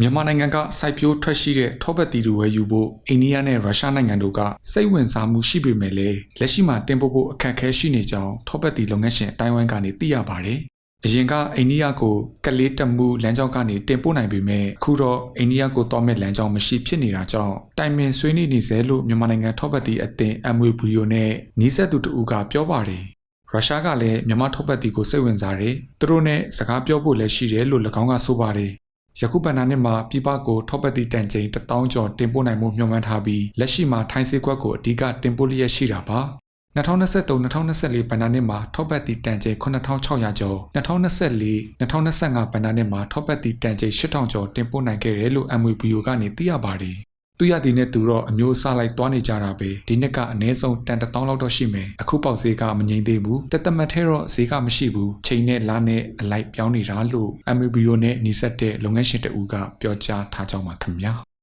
မြန်မာနိုင်ငံကစိုက်ပျိုးထွက်ရှိတဲ့ထောပတ်တီတွေဝယ်ယူဖို့အိန္ဒိယနဲ့ရုရှားနိုင်ငံတို့ကစိတ်ဝင်စားမှုရှိပေမဲ့လည်းလက်ရှိမှာတင်ပို့ဖို့အခက်အခဲရှိနေကြောင်းထောပတ်တီလုပ်ငန်းရှင်အတိုင်းဝိုင်းကနေသိရပါတယ်။အရင်ကအိန္ဒိယကိုကလေးတက်မှုလမ်းကြောင်းကနေတင်ပို့နိုင်ပေမဲ့အခုတော့အိန္ဒိယကိုသွားမဲ့လမ်းကြောင်းမရှိဖြစ်နေတာကြောင့်တိုင်ပင်ဆွေးနွေးနေစေလို့မြန်မာနိုင်ငံထောပတ်တီအသင်း MWBO နဲ့နီးစပ်သူတဦးကပြောပါတယ်။ရုရှားကလည်းမြန်မာထောက်ပတ်တီကိုစိတ်ဝင်စားတယ်။သူတို့နဲ့စကားပြောဖို့လည်းရှိတယ်လို့၎င်းကဆိုပါတယ်။ ယခုဗန္နာနှစ်မှာပြပကိုထောက်ပတ်တီတန်ချိန်1000ကျော်တင်ပို့နိုင်မှုမျှော်မှန်းထားပြီးလက်ရှိမှာထိုင်းစေးကွက်ကိုအဓိကတင်ပို့လျက်ရှိတာပါ။2023-2024ဗန္နာနှစ်မှာထောက်ပတ်တီတန်ချိန်9600ကျော်2024-2025ဗန္နာနှစ်မှာထောက်ပတ်တီတန်ချိန်8000ကျော်တင်ပို့နိုင်ခဲ့တယ်လို့ MWBO ကနေသိရပါတယ်။ သူရသည်နဲ့သူတော့အမျိုးအစားလိုက်သွားနေကြတာပဲဒီနှစ်ကအနည်းဆုံးတန်1000လောက်တော့ရှိမယ်အခုပေါက်ဈေးကမငြိမ်သေးဘူးတက်တမတ်ထဲတော့ဈေးကမရှိဘူးချိန်နဲ့လားနဲ့အလိုက်ပြောင်းနေတာလို့ MBO နဲ့နှိစက်တဲ့လုပ်ငန်းရှင်တဦးကပြောကြားထားကြောင်းပါခင်ဗျာ